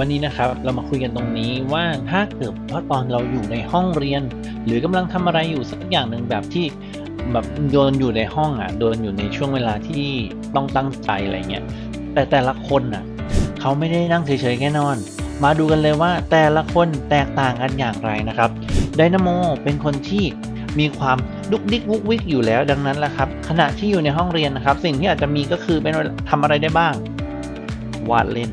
วันนี้นะครับเรามาคุยกันตรงนี้ว่าถ้าเกิดว่าตอนเราอยู่ในห้องเรียน หรือกำลังทำอะไรอยู่สักอย่างหนึ่งแบบที่แบบโดนอยู่ในห้องอะโดนอยู่ในช่วงเวลาที่ต้องตั้งใจอะไรเงี้ยแต่แต่ละคนอะเขาไม่ได้นั่งเฉยๆแน่นอน มาดูกันเลยว่าแต่ละคนแตกต่างกันอย่างไรนะครับไดนาโมเป็นคนที่มีความดุกดิกวุกวิกอยู่แล้วดังนั้นแหละครับขณะที่อยู่ในห้องเรียนนะครับ สิ่งที่อาจจะมีก็คือเป็นทำอะไรได้บ้าง วาดเล่น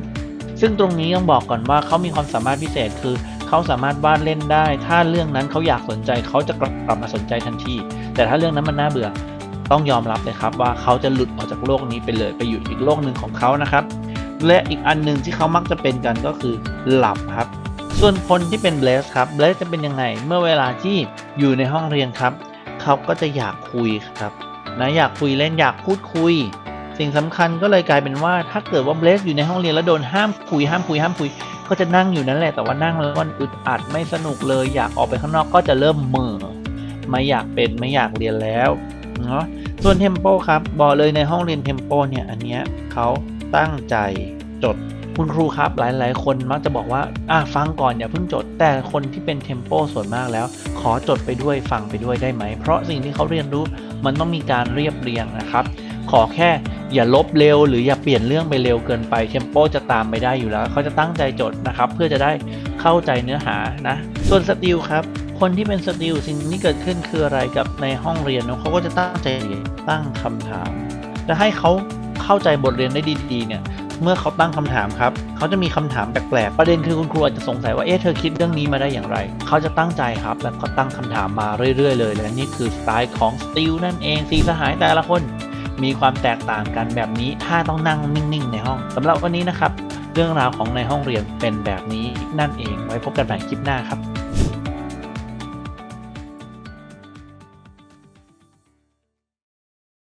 ซึ่งตรงนี้ต้องบอกก่อนว่าเขามีความสามารถพิเศษคือเขาสามารถวาดเล่นได้ ถ้าเรื่องนั้นเขาอยากสนใจเขาจะกลับมาสนใจทันที แต่ถ้าเรื่องนั้นมันน่าเบื่อ ต้องยอมรับเลยครับว่าเขาจะหลุดออกจากโลกนี้ไปเลยไปอยู่อีกโลกหนึ่งของเขานะครับ และอีกอันหนึ่งที่เขามักจะเป็นกันก็คือหลับครับ ส่วนคนที่เป็นเบลสครับเบลสจะเป็นยังไงเมื่อเวลาที่อยู่ในห้องเรียนครับ เขาก็จะอยากคุยครับนะอยากคุยเล่นอยากพูดคุย สิ่งสำคัญก็เลยกลายเป็นว่าถ้าเกิดว่าเบลสอยู่ในห้องเรียนแล้วโดนห้ามคุยห้ามคุยห้ามคุย ก็จะนั่งอยู่นั่นแหละแต่ว่านั่งแล้วมันอึดอัดไม่สนุกเลย อยากออกไปข้างนอกก็จะเริ่มเหม่อไม่อยากเป็นไม่อยากเรียนแล้วเนาะส่วนเทมโปครับบอกเลยในห้องเรียนเทมโปเนี่ยอันเนี้ยเขาตั้งใจจดคุณครูครับหลายๆ คนมักจะบอกว่าอะฟังก่อนอย่าเพิ่งจด แต่คนที่เป็นเทมโปส่วนมากแล้ว ขอจดไปด้วยฟังไปด้วยได้ไหม เพราะสิ่งที่เขาเรียนรู้มันต้องมีการเรียบเรียงนะครับ ขอแค่ อย่าลบเร็วหรืออย่าเปลี่ยนเรื่องไปเร็วเกินไปเทมโปจะตามไปได้อยู่แล้ว เขาจะตั้งใจจดนะครับ เพื่อจะได้เข้าใจเนื้อหานะ ส่วนสติลครับ คนที่เป็นสติลสิ่งที่เกิดขึ้นคืออะไรกับในห้องเรียนเนอะเขาก็จะตั้งใจตั้งคำถามจะให้เขาเข้าใจบทเรียนได้ดีๆเนี่ยเมื่อเขาตั้งคำถามครับ เขาจะมีคำถามแปลกๆ ประเด็นคือคุณครูอาจจะสงสัยว่า เอ๊ะ เธอคิดเรื่องนี้มาได้อย่างไร เขาจะตั้งใจครับ แล้วก็ตั้งคำถามมาเรื่อยๆ เลย และนี่คือสไตล์ของสติลนั่นเอง สีสหายแต่ละคน มีความแตกต่างกันแบบนี้ถ้าต้องนั่งนิ่งๆ ในห้องสำหรับวันนี้นะครับ เรื่องราวของในห้องเรียนเป็นแบบนี้นั่นเองไว้พบกันใหม่คลิปหน้าครับ